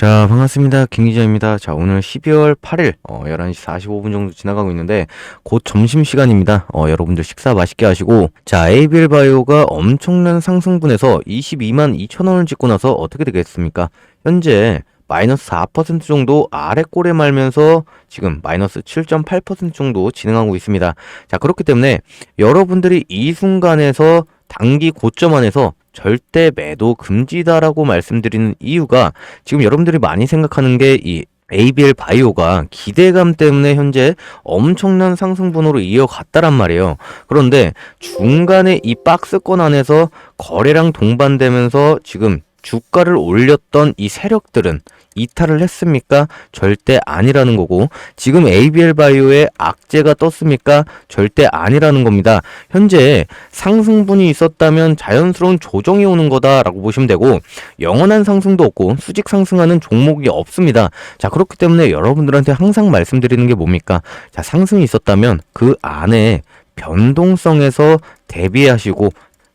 자, 반갑습니다. 김 기자입니다. 자, 오늘 12월 8일, 어, 11시 45분 정도 지나가고 있는데, 곧 점심시간입니다. 어, 여러분들 식사 맛있게 하시고, 자, ABL 바이오가 엄청난 상승분에서 22만 2천원을 찍고 나서 어떻게 되겠습니까? 현재, 마이너스 4% 정도 아래 꼴에 말면서 지금 마이너스 7.8% 정도 진행하고 있습니다. 자, 그렇기 때문에 여러분들이 이 순간에서 단기 고점 안에서 절대 매도 금지다라고 말씀드리는 이유가 지금 여러분들이 많이 생각하는 게이 ABL 바이오가 기대감 때문에 현재 엄청난 상승분으로 이어갔다란 말이에요. 그런데 중간에 이 박스권 안에서 거래량 동반되면서 지금 주가를 올렸던 이 세력들은 이탈을 했습니까? 절대 아니라는 거고 지금 ABL 바이오에 악재가 떴습니까? 절대 아니라는 겁니다. 현재 상승분이 있었다면 자연스러운 조정이 오는 거다라고 보시면 되고 영원한 상승도 없고 수직 상승하는 종목이 없습니다. 자 그렇기 때문에 여러분들한테 항상 말씀드리는 게 뭡니까? 자 상승이 있었다면 그 안에 변동성에서 대비하시고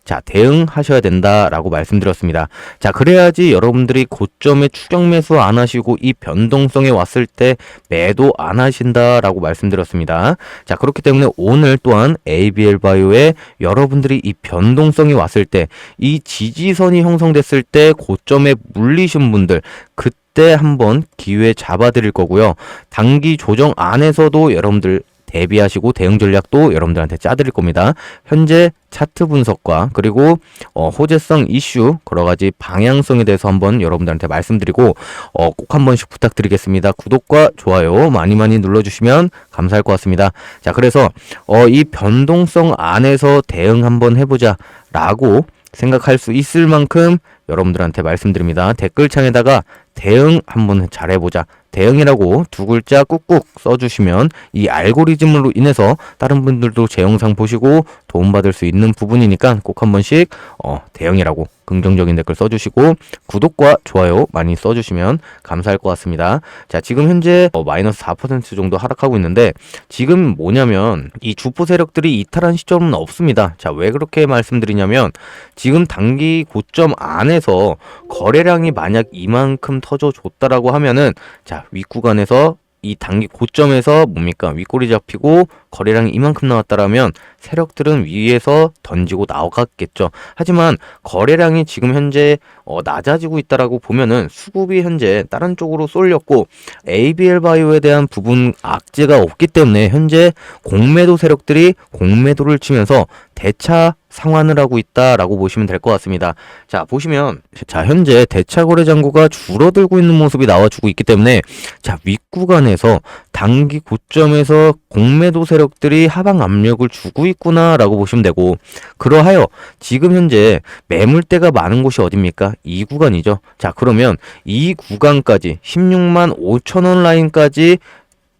자, 대응하셔야 된다라고 말씀드렸습니다. 자, 그래야지 여러분들이 고점에 추격 매수 안 하시고 이 변동성에 왔을 때 매도 안 하신다라고 말씀드렸습니다. 자, 그렇기 때문에 오늘 또한 ABL 바이오에 여러분들이 이 변동성이 왔을 때 이 지지선이 형성됐을 때 고점에 물리신 분들 그때 한번 기회 잡아 드릴 거고요. 단기 조정 안에서도 여러분들 대비하시고 대응 전략도 여러분들한테 짜드릴 겁니다. 현재 차트 분석과 그리고 어, 호재성 이슈 여러 가지 방향성에 대해서 한번 여러분들한테 말씀드리고 어, 꼭 한 번씩 부탁드리겠습니다. 구독과 좋아요 많이 많이 눌러주시면 감사할 것 같습니다. 자 그래서 어, 이 변동성 안에서 대응 한번 해보자라고 생각할 수 있을 만큼 여러분들한테 말씀드립니다. 댓글창에다가 대응 한번 잘해보자. 대응이라고 두 글자 꾹꾹 써주시면 이 알고리즘으로 인해서 다른 분들도 제 영상 보시고 도움받을 수 있는 부분이니까 꼭 한 번씩 어, 대응이라고 긍정적인 댓글 써주시고 구독과 좋아요 많이 써주시면 감사할 것 같습니다. 자 지금 현재 어, 마이너스 4% 정도 하락하고 있는데 지금 뭐냐면 이 주포 세력들이 이탈한 시점은 없습니다. 자 왜 그렇게 말씀드리냐면 지금 단기 고점 안에서 거래량이 만약 이만큼 터져 줬다라고 하면은 자 윗구간에서 이 단기 고점에서 뭡니까 윗꼬리 잡히고 거래량이 이만큼 나왔다라면 세력들은 위에서 던지고 나가겠죠. 하지만 거래량이 지금 현재 어, 낮아지고 있다라고 보면은 수급이 현재 다른 쪽으로 쏠렸고 ABL 바이오에 대한 부분 악재가 없기 때문에 현재 공매도 세력들이 공매도를 치면서 대차 상환을 하고 있다라고 보시면 될 것 같습니다. 자, 보시면 자, 현재 대차 거래 잔고가 줄어들고 있는 모습이 나와주고 있기 때문에 자, 윗구간에서 단기 고점에서 공매도 세력들이 하방 압력을 주고 있구나라고 보시면 되고 그러하여 지금 현재 매물대가 많은 곳이 어딥니까? 이 구간이죠. 자, 그러면 이 구간까지 16만 5천 원 라인까지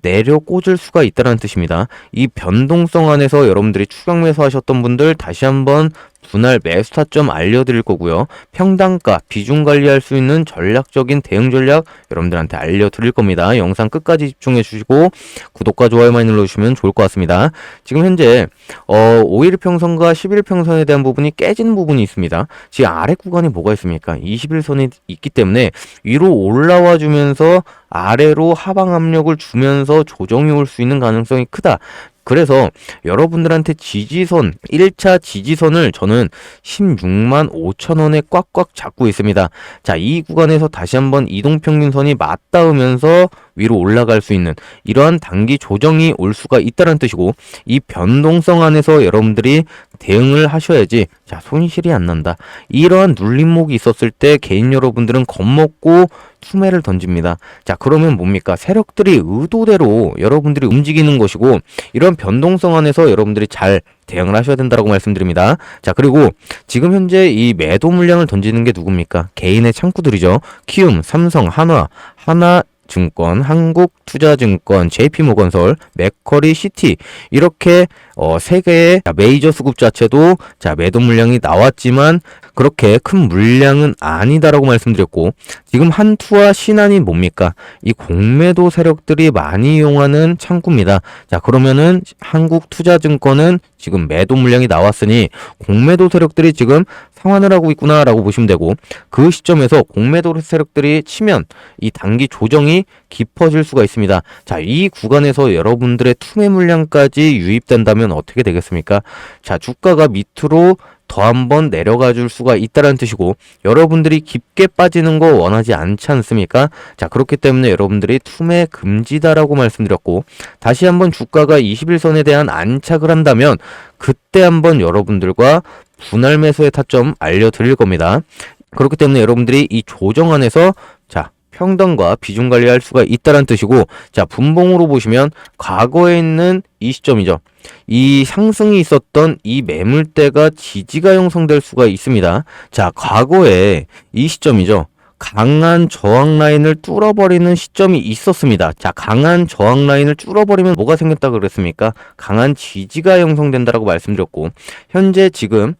내려 꽂을 수가 있다는 뜻입니다. 이 변동성 안에서 여러분들이 추격 매수하셨던 분들 다시 한번 분할 매수 타점 알려드릴 거고요. 평단가, 비중 관리할 수 있는 전략적인 대응 전략 여러분들한테 알려드릴 겁니다. 영상 끝까지 집중해 주시고 구독과 좋아요 많이 눌러주시면 좋을 것 같습니다. 지금 현재 어, 5일 평선과 11일 평선에 대한 부분이 깨진 부분이 있습니다. 지금 아래 구간이 뭐가 있습니까? 21선이 있기 때문에 위로 올라와 주면서 아래로 하방 압력을 주면서 조정이 올 수 있는 가능성이 크다. 그래서 여러분들한테 지지선 1차 지지선을 저는 16만 5천 원에 꽉꽉 잡고 있습니다. 자, 이 구간에서 다시 한번 이동평균선이 맞닿으면서 위로 올라갈 수 있는 이러한 단기 조정이 올 수가 있다는 뜻이고 이 변동성 안에서 여러분들이 대응을 하셔야지 자 손실이 안 난다 이러한 눌림목이 있었을 때 개인 여러분들은 겁먹고 투매를 던집니다 자 그러면 뭡니까 세력들이 의도대로 여러분들이 움직이는 것이고 이런 변동성 안에서 여러분들이 잘 대응을 하셔야 된다고 말씀드립니다. 자, 그리고 지금 현재 이 매도 물량을 던지는 게 누굽니까? 개인의 창구들이죠. 키움, 삼성, 한화, 하나 증권, 한국투자증권, JP모건설, 맥커리 시티 이렇게 어, 세 개의 메이저 수급 자체도 자 매도 물량이 나왔지만 그렇게 큰 물량은 아니다라고 말씀드렸고 지금 한투와 신한이 뭡니까? 이 공매도 세력들이 많이 이용하는 창구입니다. 자 그러면은 한국투자증권은 지금 매도 물량이 나왔으니 공매도 세력들이 지금 상환을 하고 있구나라고 보시면 되고 그 시점에서 공매도 세력들이 치면 이 단기 조정이 깊어질 수가 있습니다. 자, 이 구간에서 여러분들의 투매 물량까지 유입된다면 어떻게 되겠습니까? 자, 주가가 밑으로 더 한번 내려가 줄 수가 있다는 뜻이고 여러분들이 깊게 빠지는 거 원하지 않지 않습니까? 자, 그렇기 때문에 여러분들이 투매 금지다라고 말씀드렸고 다시 한번 주가가 21선에 대한 안착을 한다면 그때 한번 여러분들과 분할 매수의 타점 알려드릴 겁니다. 그렇기 때문에 여러분들이 이 조정 안에서 자 평등과 비중 관리할 수가 있다는 뜻이고 자 분봉으로 보시면 과거에 있는 이 시점이죠. 이 상승이 있었던 이 매물대가 지지가 형성될 수가 있습니다. 자 과거에 이 시점이죠. 강한 저항 라인을 뚫어버리는 시점이 있었습니다. 자, 강한 저항 라인을 뚫어버리면 뭐가 생겼다 그랬습니까? 강한 지지가 형성된다라고 말씀드렸고, 현재 지금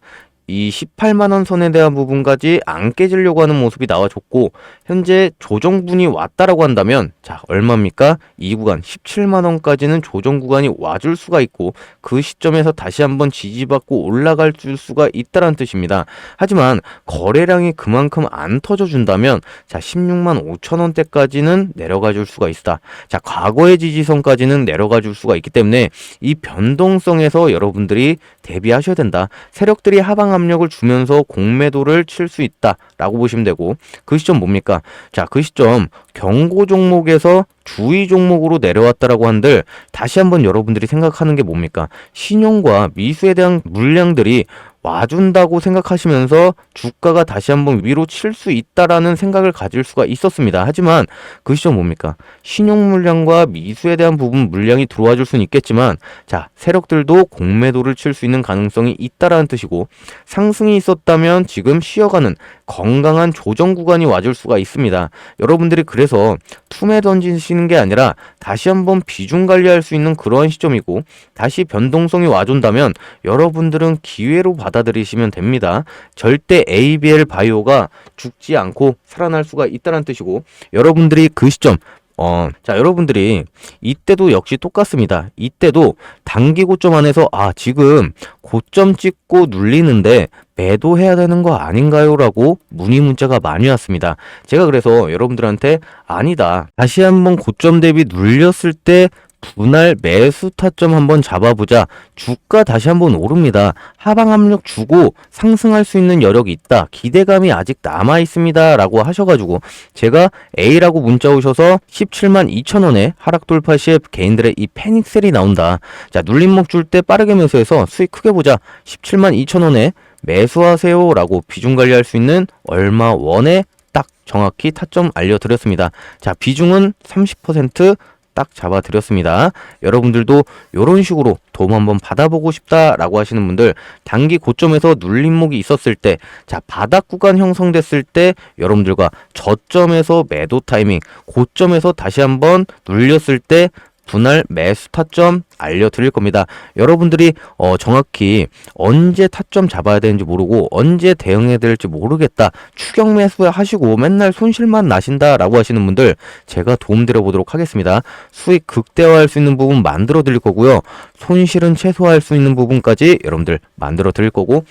이 18만 원 선에 대한 부분까지 안 깨지려고 하는 모습이 나와줬고 현재 조정분이 왔다라고 한다면 자 얼마입니까? 이 구간 17만 원까지는 조정 구간이 와줄 수가 있고 그 시점에서 다시 한번 지지받고 올라갈 줄 수가 있다는 뜻입니다. 하지만 거래량이 그만큼 안 터져준다면 자 16만 5천 원대까지는 내려가 줄 수가 있다. 자 과거의 지지선까지는 내려가 줄 수가 있기 때문에 이 변동성에서 여러분들이 대비하셔야 된다. 세력들이 하방 압력을 주면서 공매도를 칠 수 있다라고 보시면 되고 그 시점 뭡니까? 자, 그 시점 경고 종목에서 주의 종목으로 내려왔다라고 한들 다시 한번 여러분들이 생각하는 게 뭡니까? 신용과 미수에 대한 물량들이 와준다고 생각하시면서 주가가 다시 한번 위로 칠 수 있다라는 생각을 가질 수가 있었습니다. 하지만 그 시점 뭡니까? 신용 물량과 미수에 대한 부분 물량이 들어와 줄 수는 있겠지만 자, 세력들도 공매도를 칠 수 있는 가능성이 있다라는 뜻이고 상승이 있었다면 지금 쉬어가는 건강한 조정 구간이 와줄 수가 있습니다. 여러분들이 그래서 투매 던지시는 게 아니라 다시 한번 비중 관리할 수 있는 그런 시점이고 다시 변동성이 와준다면 여러분들은 기회로 받아들이시면 됩니다. 절대 ABL 바이오가 죽지 않고 살아날 수가 있다는 뜻이고 여러분들이 그 시점 어, 자, 여러분들이 이때도 역시 똑같습니다. 이때도 단기 고점 안에서 아, 지금 고점 찍고 눌리는데 매도해야 되는 거 아닌가요? 라고 문의 문자가 많이 왔습니다. 제가 그래서 여러분들한테 아니다. 다시 한번 고점 대비 눌렸을 때 분할 매수 타점 한번 잡아보자. 주가 다시 한번 오릅니다. 하방 압력 주고 상승할 수 있는 여력이 있다. 기대감이 아직 남아 있습니다. 라고 하셔가지고 제가 A라고 문자 오셔서 17만 2천 원에 하락 돌파 시에 개인들의 이 패닉셀이 나온다. 자, 눌림목 줄 때 빠르게 매수해서 수익 크게 보자. 17만 2천 원에 매수하세요. 라고 비중 관리할 수 있는 얼마 원에 딱 정확히 타점 알려드렸습니다. 자, 비중은 30% 딱 잡아드렸습니다. 여러분들도 이런 식으로 도움 한번 받아보고 싶다라고 하시는 분들 단기 고점에서 눌림목이 있었을 때, 자 바닥 구간 형성됐을 때 여러분들과 저점에서 매도 타이밍, 고점에서 다시 한번 눌렸을 때 분할 매수 타점 알려드릴 겁니다. 여러분들이 어, 정확히 언제 타점 잡아야 되는지 모르고 언제 대응해야 될지 모르겠다. 추격 매수 하시고 맨날 손실만 나신다라고 하시는 분들 제가 도움드려 보도록 하겠습니다. 수익 극대화할 수 있는 부분 만들어 드릴 거고요. 손실은 최소화할 수 있는 부분까지 여러분들 만들어 드릴 거고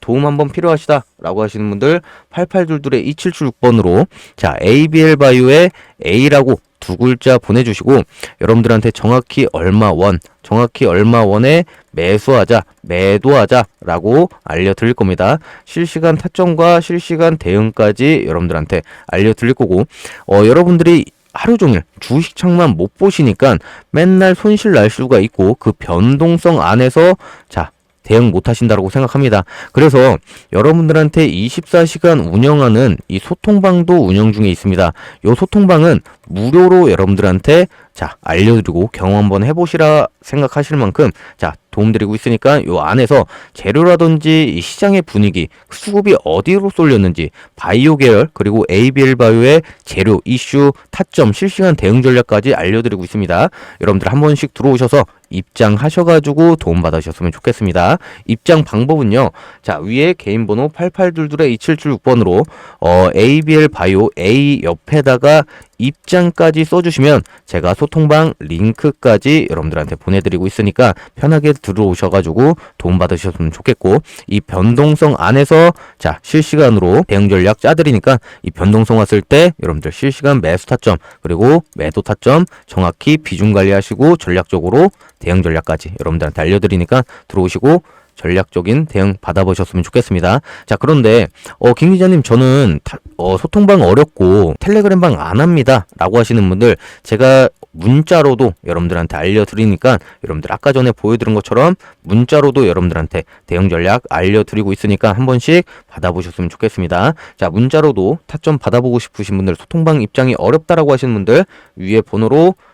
도움 한번 필요하시다 라고 하시는 분들 8822의 2776번으로 자 ABL 바이오의 A라고 두 글자 보내주시고 여러분들한테 정확히 얼마 원, 정확히 얼마 원에 매수하자, 매도하자라고 알려드릴 겁니다. 실시간 타점과 실시간 대응까지 여러분들한테 알려드릴 거고 어, 여러분들이 하루 종일 주식창만 못 보시니까 맨날 손실 날 수가 있고 그 변동성 안에서 자 대응 못 하신다고 생각합니다. 그래서 여러분들한테 24시간 운영하는 이 소통방도 운영 중에 있습니다. 이 소통방은 무료로 여러분들한테 자 알려드리고 경험 한번 해보시라 생각하실 만큼 자 도움드리고 있으니까 요 안에서 재료라든지 이 시장의 분위기 수급이 어디로 쏠렸는지 바이오 계열 그리고 ABL 바이오의 재료 이슈 타점 실시간 대응 전략까지 알려드리고 있습니다. 여러분들 한 번씩 들어오셔서 입장하셔가지고 도움받으셨으면 좋겠습니다. 입장 방법은요. 자 위에 개인 번호 8822-2776번으로 어, ABL 바이오 A 옆에다가 입장까지 써주시면 제가 소통방 링크까지 여러분들한테 보내드리고 있으니까 편하게 들어오셔가지고 도움 받으셨으면 좋겠고 이 변동성 안에서 자 실시간으로 대응 전략 짜드리니까 이 변동성 왔을 때 여러분들 실시간 매수 타점 그리고 매도 타점 정확히 비중 관리하시고 전략적으로 대응 전략까지 여러분들한테 알려드리니까 들어오시고 전략적인 대응 받아보셨으면 좋겠습니다. 자, 그런데, 어, 김 기자님, 저는, 타- 어, 소통방 어렵고, 텔레그램방 안 합니다. 라고 하시는 분들, 제가 문자로도 여러분들한테 알려드리니까, 여러분들 아까 전에 보여드린 것처럼, 문자로도 여러분들한테 대응 전략 알려드리고 있으니까 한 번씩 받아보셨으면 좋겠습니다. 자, 문자로도 타점 받아보고 싶으신 분들, 소통방 입장이 어렵다라고 하시는 분들, 위에 번호로, 자,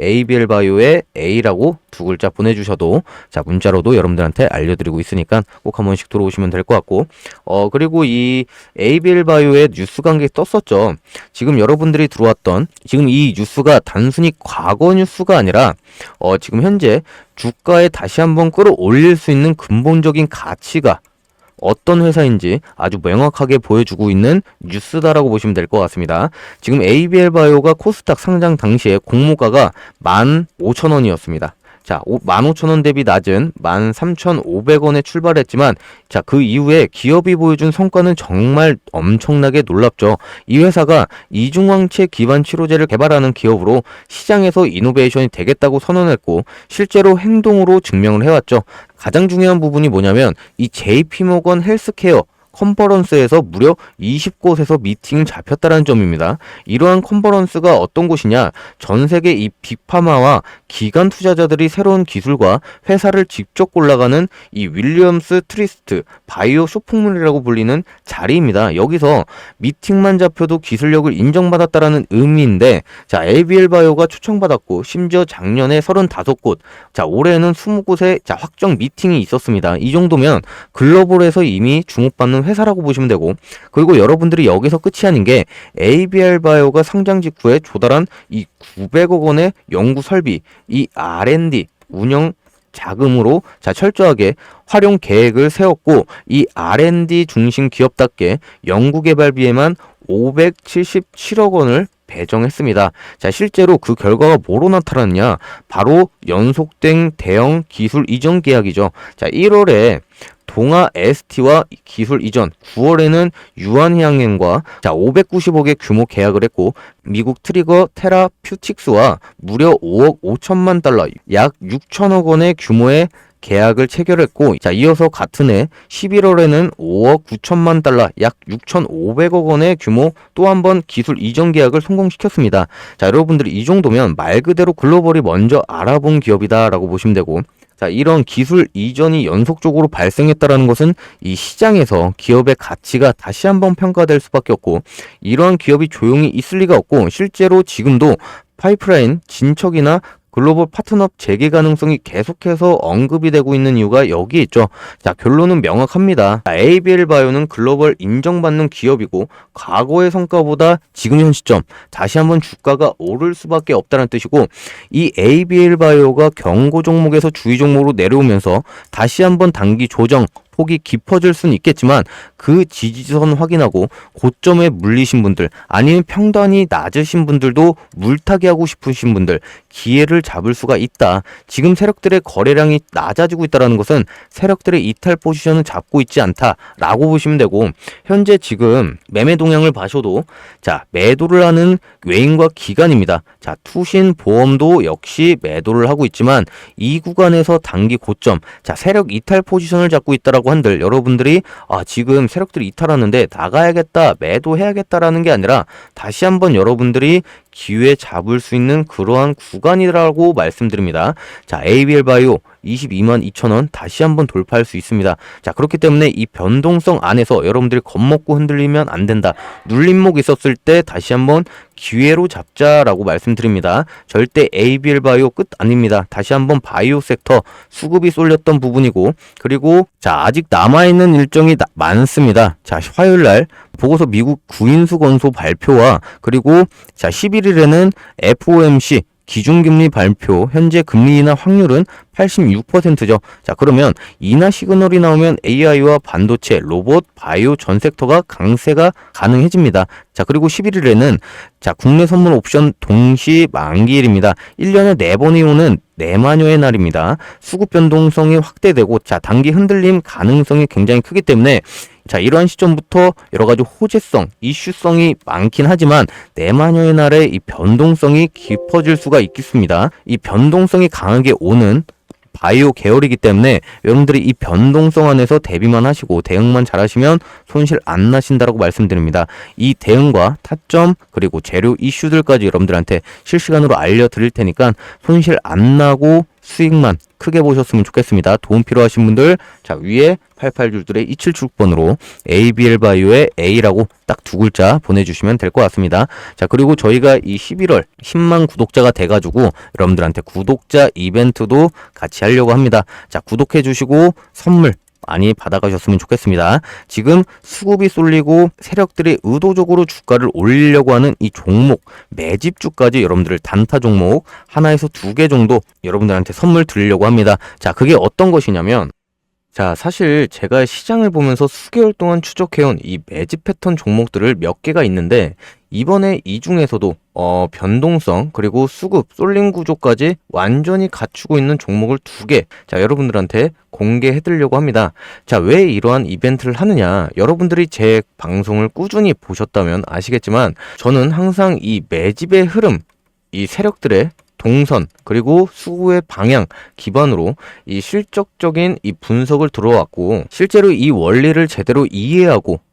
ABL 바이오에 A라고 두 글자 보내주셔도 자 문자로도 여러분들한테 알려드리고 있으니까 꼭 한 번씩 들어오시면 될 것 같고. 어 그리고 이 ABL 바이오의 뉴스 관계 떴었죠. 지금 여러분들이 들어왔던 지금 이 뉴스가 단순히 과거 뉴스가 아니라 어 지금 현재 주가에 다시 한번 끌어올릴 수 있는 근본적인 가치가 어떤 회사인지 아주 명확하게 보여주고 있는 뉴스다라고 보시면 될 것 같습니다. 지금 ABL 바이오가 코스닥 상장 당시에 공모가가 15,000원이었습니다. 자, 15,000원 대비 낮은 13,500원에 출발했지만 자, 그 이후에 기업이 보여준 성과는 정말 엄청나게 놀랍죠. 이 회사가 이중왕체 기반 치료제를 개발하는 기업으로 시장에서 이노베이션이 되겠다고 선언했고 실제로 행동으로 증명을 해왔죠. 가장 중요한 부분이 뭐냐면 이 JP모건 헬스케어 컨퍼런스에서 무려 20곳에서 미팅을 잡혔다는 점입니다. 이러한 컨퍼런스가 어떤 곳이냐? 전 세계 이 빅파마와 기관 투자자들이 새로운 기술과 회사를 직접 골라가는 이 윌리엄스 트리스트 바이오 쇼핑몰이라고 불리는 자리입니다. 여기서 미팅만 잡혀도 기술력을 인정받았다라는 의미인데 자, ABL 바이오가 초청받았고 심지어 작년에 35곳, 자, 올해는 20곳의 자, 확정 미팅이 있었습니다. 이 정도면 글로벌에서 이미 주목받는 회사라고 보시면 되고 그리고 여러분들이 여기서 끝이 아닌 게 ABL 바이오가 상장 직후에 조달한 이 900억 원의 연구 설비, 이 R&D 운영 자금으로 자 철저하게 활용 계획을 세웠고 이 R&D 중심 기업답게 연구 개발비에만 577억 원을 배정했습니다. 자, 실제로 그 결과가 뭐로 나타났냐? 바로 연속된 대형 기술 이전 계약이죠. 자, 1월에 동아 ST와 기술 이전, 9월에는 유한해양행과 자 590억의 규모 계약을 했고 미국 트리거 테라퓨틱스와 무려 5억 5천만 달러, 약 6천억 원의 규모의 계약을 체결했고 자 이어서 같은 해 11월에는 5억 9천만 달러 약 6,500억 원의 규모 또 한 번 기술 이전 계약을 성공시켰습니다. 자 여러분들이 이 정도면 말 그대로 글로벌이 먼저 알아본 기업이다라고 보시면 되고 자, 이런 기술 이전이 연속적으로 발생했다라는 것은 이 시장에서 기업의 가치가 다시 한번 평가될 수밖에 없고 이러한 기업이 조용히 있을 리가 없고 실제로 지금도 파이프라인 진척이나 글로벌 파트너업 재개 가능성이 계속해서 언급이 되고 있는 이유가 여기 있죠. 자, 결론은 명확합니다. 자, ABL 바이오는 글로벌 인정받는 기업이고 과거의 성과보다 지금 현 시점 다시 한번 주가가 오를 수밖에 없다는 뜻이고 이 ABL 바이오가 경고 종목에서 주의 종목으로 내려오면서 다시 한번 단기 조정 폭이 깊어질 수는 있겠지만 그 지지선 확인하고 고점에 물리신 분들 아니면 평단이 낮으신 분들도 물타기 하고 싶으신 분들 기회를 잡을 수가 있다. 지금 세력들의 거래량이 낮아지고 있다는 것은 세력들의 이탈 포지션을 잡고 있지 않다라고 보시면 되고 현재 지금 매매 동향을 봐셔도 자 매도를 하는 외인과 기관입니다. 자 투신 보험도 역시 매도를 하고 있지만 이 구간에서 단기 고점 자 세력 이탈 포지션을 잡고 있다라고 한들 여러분들이 아 지금 세력들이 이탈하는데 나가야겠다 매도해야겠다라는 게 아니라 다시 한번 여러분들이 기회 잡을 수 있는 그러한 구간이라고 말씀드립니다. 자, ABL 바이오 22만 2천 원 다시 한번 돌파할 수 있습니다. 자, 그렇기 때문에 이 변동성 안에서 여러분들이 겁먹고 흔들리면 안 된다. 눌림목 있었을 때 다시 한번 기회로 잡자라고 말씀드립니다. 절대 ABL 바이오 끝 아닙니다. 다시 한번 바이오 섹터 수급이 쏠렸던 부분이고 그리고 자, 아직 남아 있는 일정이 나- 많습니다. 자, 화요일 날 보고서 미국 구인수 건소 발표와 그리고 자 11일에는 FOMC 기준금리 발표, 현재 금리 인하 확률은 86%죠. 자, 그러면 인하 시그널이 나오면 AI와 반도체, 로봇, 바이오 전 섹터가 강세가 가능해집니다. 자, 그리고 11일에는 자, 국내 선물 옵션 동시 만기일입니다. 1년에 4번이 오는 내마녀의 날입니다. 수급 변동성이 확대되고 자, 단기 흔들림 가능성이 굉장히 크기 때문에 자, 이러한 시점부터 여러 가지 호재성, 이슈성이 많긴 하지만 내마녀의 날에 이 변동성이 깊어질 수가 있겠습니다. 이 변동성이 강하게 오는 바이오 계열이기 때문에 여러분들이 이 변동성 안에서 대비만 하시고 대응만 잘하시면 손실 안 나신다라고 말씀드립니다. 이 대응과 타점 그리고 재료 이슈들까지 여러분들한테 실시간으로 알려드릴 테니까 손실 안 나고 수익만 크게 보셨으면 좋겠습니다. 도움 필요하신 분들 자 위에 88줄들의 277번으로 ABL 바이오의 A라고 딱 두 글자 보내주시면 될 것 같습니다. 자 그리고 저희가 이 11월 10만 구독자가 돼가지고 여러분들한테 구독자 이벤트도 같이 하려고 합니다. 자 구독해 주시고 선물 많이 받아가셨으면 좋겠습니다. 지금 수급이 쏠리고 세력들이 의도적으로 주가를 올리려고 하는 이 종목 매집주까지 여러분들 단타 종목 하나에서 두 개 정도 여러분들한테 선물 드리려고 합니다. 자, 그게 어떤 것이냐면 자, 사실 제가 시장을 보면서 수개월 동안 추적해온 이 매집 패턴 종목들을 몇 개가 있는데 이번에 이 중에서도 어, 변동성 그리고 수급 쏠림 구조까지 완전히 갖추고 있는 종목을 두 개. 자, 여러분들한테 공개해 드리려고 합니다. 자, 왜 이러한 이벤트를 하느냐? 여러분들이 제 방송을 꾸준히 보셨다면 아시겠지만 저는 항상 이 매집의 흐름, 이 세력들의 동선 그리고 수구의 방향 기반으로 이 실적적인 이 분석을 들어왔고 실제로 이 원리를 제대로 이해하고